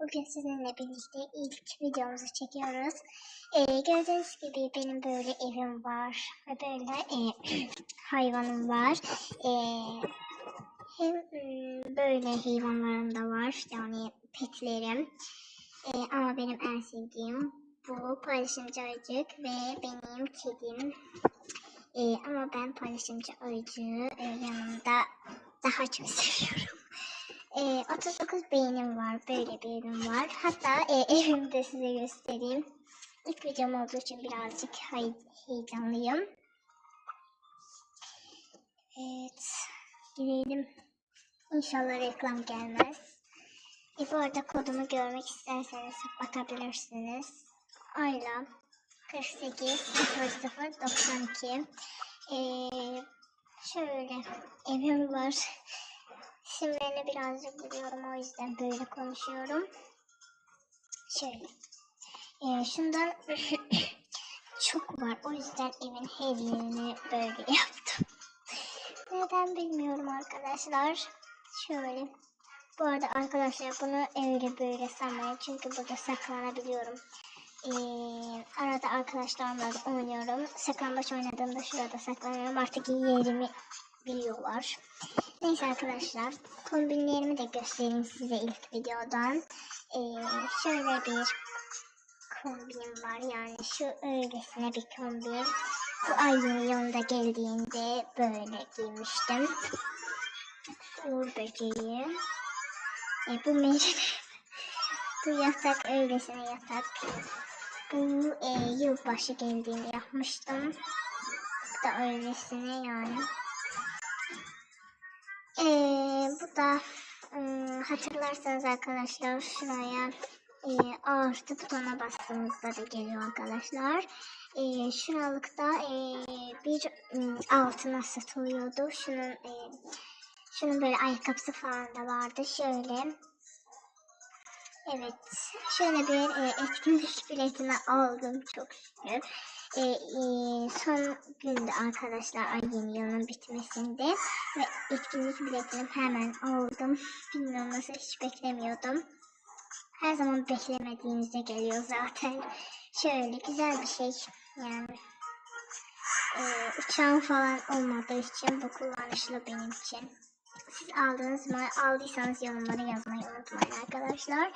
bugün sizinle birlikte ilk videomuzu çekiyoruz. Ee, gördüğünüz gibi benim böyle evim var ve böyle e, hayvanım var. Ee, hem mm, böyle hayvanlarım da var yani petlerim. Ee, ama benim en sevdiğim bu paylaşımcı ayıcık ve benim kedim. Ee, ama ben paylaşımcı ayıcığı e, yanımda daha çok seviyorum. Ee, 39 beynim var. Böyle evim var. Hatta e, evimi de size göstereyim. İlk videom olduğu için birazcık hay- heyecanlıyım. Evet. Gidelim. İnşallah reklam gelmez. E, bu arada kodumu görmek isterseniz bakabilirsiniz. Ayla 48 00 92 ee, şöyle evim var. İsimlerini birazcık biliyorum o yüzden böyle konuşuyorum. Şöyle. Ee, şundan çok var. O yüzden evin her yerini böyle yaptım. Neden bilmiyorum arkadaşlar. Şöyle. Bu arada arkadaşlar bunu öyle böyle sanmayın. Çünkü burada saklanabiliyorum. Ee, arada arkadaşlarımla da oynuyorum. Saklambaç oynadığımda şurada saklanıyorum. Artık yerimi biliyorlar. Neyse arkadaşlar. Kombinlerimi de göstereyim size ilk videodan. Ee, şöyle bir kombinim var. Yani şu öylesine bir kombin. Bu ayın yanında geldiğinde böyle giymiştim. Uğur böceği. E, bu mecbur. bu yatak öylesine yatak. Bu e, yılbaşı geldiğinde yapmıştım. Bu da öylesine yani. E, bu da ım, hatırlarsanız arkadaşlar şuraya e, artı butona bastığımızda da geliyor arkadaşlar. E, şuralıkta e, bir ım, altına satılıyordu. Şunun e, şunun böyle ayakkabısı falan da vardı. Şöyle Evet, şöyle bir e, etkinlik biletini aldım çok şükür. E, e, son günde arkadaşlar ayın yılının bitmesinde ve etkinlik biletini hemen aldım. Bilmiyorum nasıl hiç beklemiyordum. Her zaman beklemediğimizde geliyor zaten. Şöyle güzel bir şey yani. E, uçağım falan olmadığı için bu kullanışlı benim için. Siz aldınız mı? Aldıysanız yorumlara yazmayı unutmayın arkadaşlar.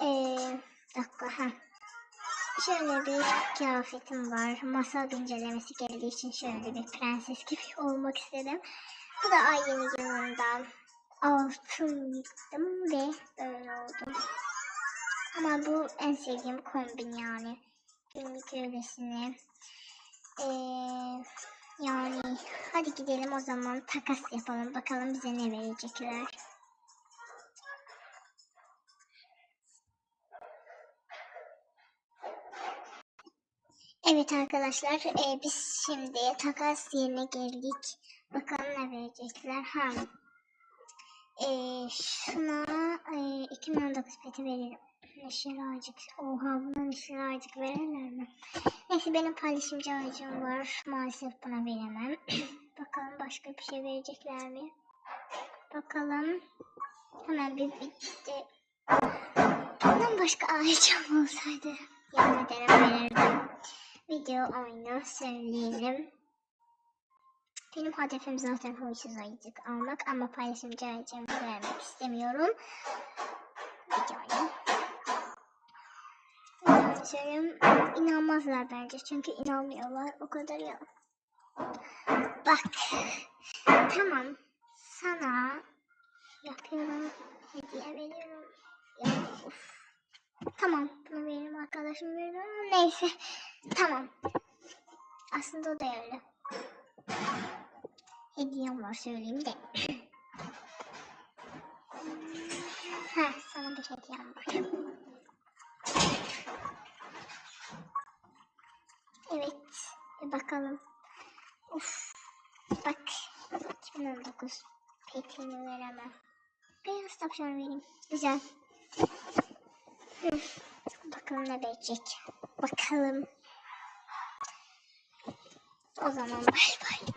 Ee, dakika ha. Şöyle bir kıyafetim var. Masal güncellemesi geldiği için şöyle bir prenses gibi olmak istedim. Bu da ay yeni yılında altın yıktım ve böyle oldum. Ama bu en sevdiğim kombin yani. Günlük öylesine. Ee, yani hadi gidelim o zaman takas yapalım. Bakalım bize ne verecekler. Evet arkadaşlar e, biz şimdi takas yerine geldik. Bakalım ne verecekler. Ha. E, şuna e, 2019 peti verelim. Neşir ağacık. Oha buna neşir ağacık verirler mi? Neyse benim paylaşımcı ağacım var. Maalesef buna veremem. Bakalım başka bir şey verecekler mi? Bakalım. Hemen bir bitti. Bundan başka ağacım olsaydı yemin ederim verirdim. Video oyunu söyleyelim. Benim hedefim zaten huysuz ayıcık almak ama paylaşımcı ayıcığımı vermek istemiyorum. Videoyu. Yani söyleyeyim, inanmazlar bence çünkü inanmıyorlar o kadar ya. Bak tamam sana yapıyorum hediye veriyorum. Ya, of. Tamam bunu benim arkadaşım veriyor ama neyse tamam. Aslında o da öyle. Hediyem var söyleyeyim de. ha sana bir hediyem var. Evet. Bir bakalım. Uf. Bak. 2019. Petini veremem. Beyaz tavşan vereyim. Güzel. Bakalım ne verecek. Bakalım. O zaman bay bay.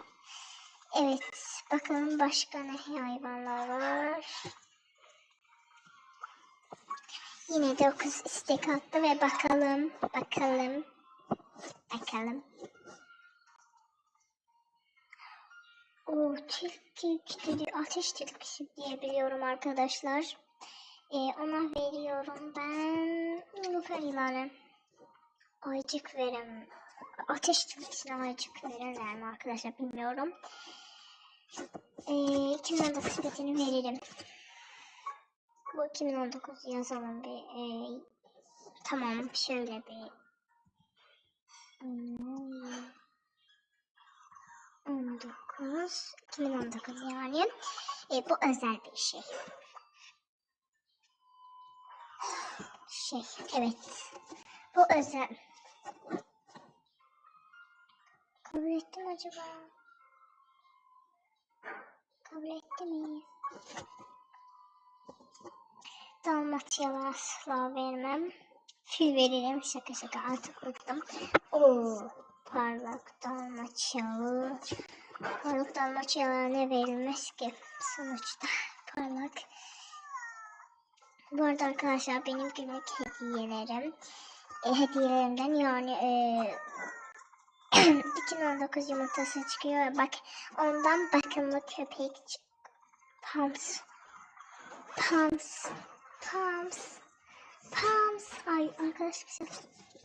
Evet. Bakalım başka ne hayvanlar var. Yine de o istek attı ve bakalım, bakalım, bakalım. O tilki dedi, ateş tilkisi diye biliyorum arkadaşlar. Ee, ona veriyorum ben yılanı. Aycık verim. Ateş tilkisine aycık verirler mi arkadaşlar bilmiyorum. Ee, 2019 petini veririm. Bu 2019 yazalım bir. Ee, tamam şöyle bir. Hmm, 19 2019 yani. Ee, bu özel bir şey. Şey evet. Bu özel. Kabul ettim acaba? Kabul etti mi? Dalmatyalı asla vermem. Fil veririm. Şaka şaka artık bıktım. Oo, parlak dalmatyalı. Parlak dalmatyalı ne verilmez ki sonuçta parlak. Bu arada arkadaşlar benim günlük hediyelerim. E, hediyelerimden yani e, 2019 yumurtası çıkıyor. Bak ondan bakımlı köpek. Pams. Pams. Pams. Pams. Ay arkadaş bir şey.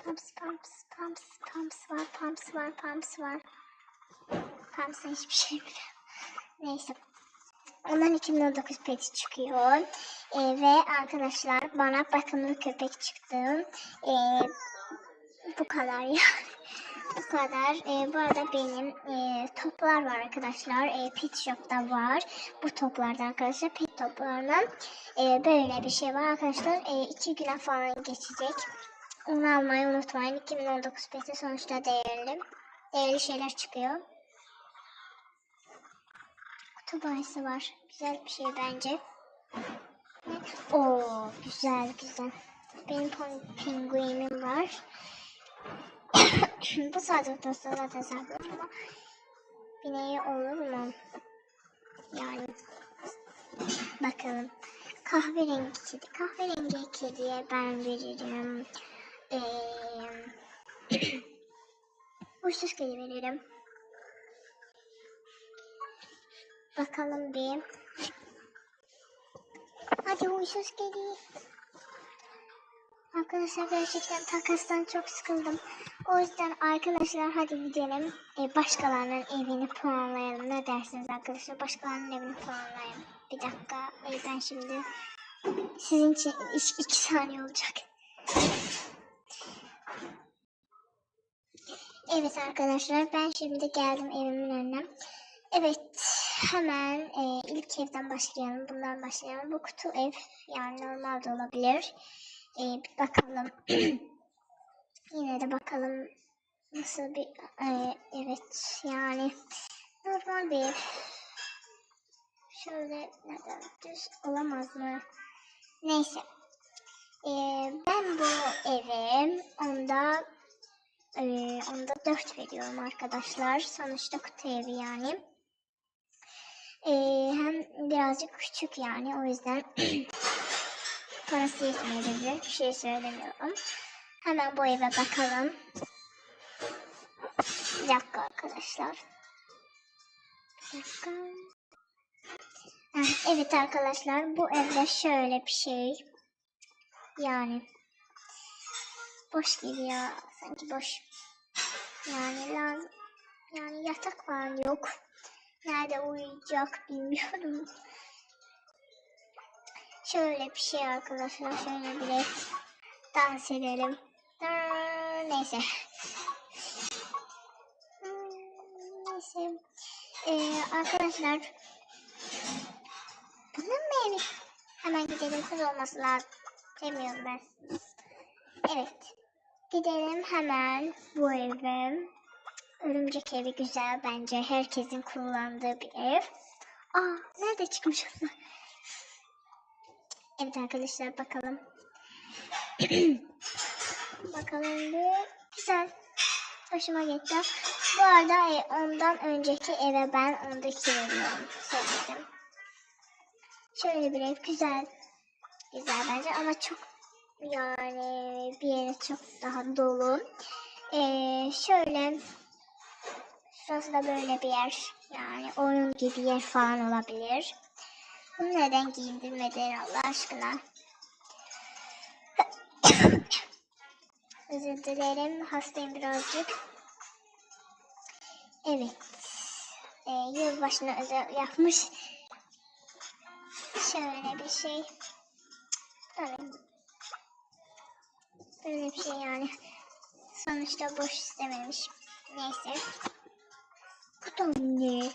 Pams, pams, pams, pams var, pams var, pams var. Pams'a hiçbir şey bilmiyorum. Neyse. Ondan 2019 peti çıkıyor. Ee, ve arkadaşlar bana bakımlı köpek çıktı. Ee, bu kadar ya. bu kadar. Ee, bu arada benim e, toplar var arkadaşlar. E, pet shop'ta var. Bu toplardan arkadaşlar pet toplarından e, böyle bir şey var arkadaşlar. E, iki güne falan geçecek. Onu almayı unutmayın. 2019 peti sonuçta değerli. Değerli şeyler çıkıyor. Kutu bahisi var. Güzel bir şey bence. Oo güzel güzel. Benim penguenim var. Bu saatte zaten saklıyorum ama bineği olur mu? Yani bakalım. Kahverengi kedi. Kahverengi kediye ben veririm. Ee, uçsuz kedi veririm. Bakalım bir. Hadi huysuz kedi. Arkadaşlar gerçekten takastan çok sıkıldım. O yüzden arkadaşlar hadi gidelim. E, başkalarının evini puanlayalım. Ne dersiniz arkadaşlar? Başkalarının evini puanlayalım. Bir dakika. E, ben şimdi sizin için iş iki saniye olacak. Evet arkadaşlar ben şimdi geldim evimin önüne. Evet hemen e, ilk evden başlayalım. Bundan başlayalım. Bu kutu ev yani normal de olabilir. E, bir bakalım. Yine de bakalım nasıl bir e, evet yani normal bir ev. Şöyle neden düz olamaz mı? Neyse. E, ben bu eve onda e, onda 4 veriyorum arkadaşlar. Sonuçta kutu evi yani. E, hem birazcık küçük yani o yüzden parası yetmeyebilir. Bir şey söylemiyorum. Hemen bu eve bakalım. Bir dakika arkadaşlar. Bir dakika. Evet arkadaşlar bu evde şöyle bir şey. Yani boş ya. Sanki boş. Yani lazım. Yani yatak var yok. Nerede uyuyacak bilmiyorum. Şöyle bir şey arkadaşlar. Şöyle bir dans edelim. Neyse. Neyse. Ee, arkadaşlar. Bunun mu evi? Hemen gidelim. Kız olması lazım. Demiyorum ben. Evet. Gidelim hemen bu eve. Örümcek evi güzel bence. Herkesin kullandığı bir ev. Aa nerede çıkmış onlar? Evet arkadaşlar bakalım. bakalım bir. Güzel. Hoşuma gitti. Bu arada e, ondan önceki eve ben ondaki veriyorum. Sevdim. Şöyle bir ev güzel. Güzel bence ama çok Yani bir yere çok daha dolu. Ee, şöyle şurası da böyle bir yer. Yani oyun gibi yer falan olabilir. Bunu neden giydirmedin Allah aşkına? Özür dilerim. Hastayım birazcık. Evet. Ee, yılbaşına özel yapmış. Şöyle bir şey. Böyle, bir şey yani. Sonuçta boş istememiş. Neyse. Bu da ne?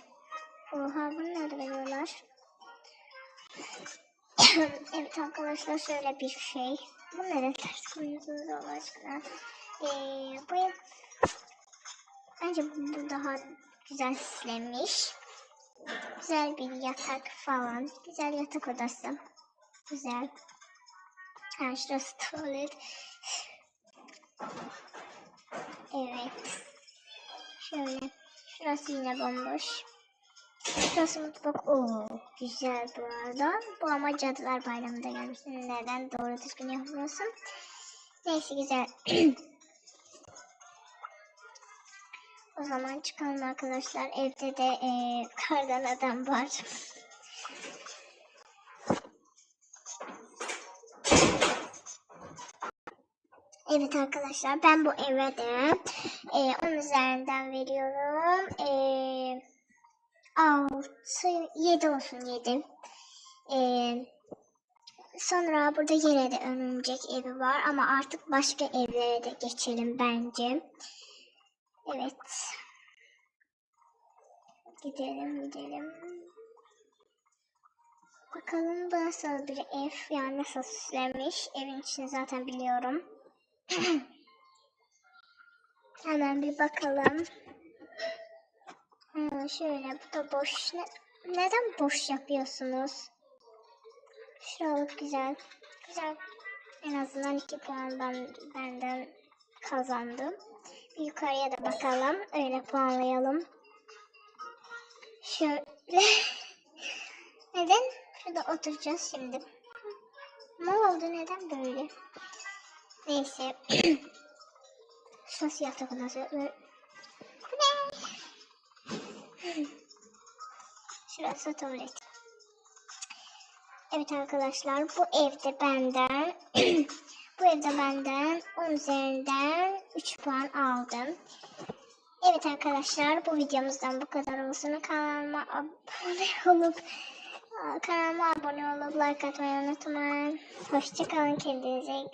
Oha bunu nerede veriyorlar? evet arkadaşlar şöyle bir şey. Bu neden ters koyuyorsunuz Allah aşkına? Ee, bu bence bu daha güzel süslenmiş. Güzel bir yatak falan. Güzel yatak odası. Güzel. Ha şurası tuvalet. Evet. Şöyle. Şurası yine bomboş. Şurası mutfak. Oo, güzel bu arada. Bu ama Cadılar Bayramı'nda gelmiş. Neden doğru düzgün yapmıyorsun? Neyse güzel. o zaman çıkalım arkadaşlar. Evde de eee kardan adam var. Evet arkadaşlar ben bu eve de eee 10 üzerinden veriyorum. Eee 6, 7 olsun 7. Ee, sonra burada yine de örümcek evi var ama artık başka evlere de geçelim bence. Evet. Gidelim gidelim. Bakalım bu nasıl bir ev yani nasıl süslenmiş. Evin içini zaten biliyorum. Hemen bir bakalım. Ha, şöyle bu da boş. Ne- neden boş yapıyorsunuz? Şuralık güzel. Güzel. En azından iki puan ben, benden kazandım. Yukarıya da bakalım. Öyle puanlayalım. Şöyle. neden? Şurada oturacağız şimdi. Ne oldu? Neden böyle? Neyse. Odası. Bu ne? Şurası tuvalet. Evet arkadaşlar bu evde benden bu evde benden 10 üzerinden 3 puan aldım. Evet arkadaşlar bu videomuzdan bu kadar olsun. Kanalıma abone olup kanalıma abone olup like atmayı unutmayın. Hoşçakalın kendinize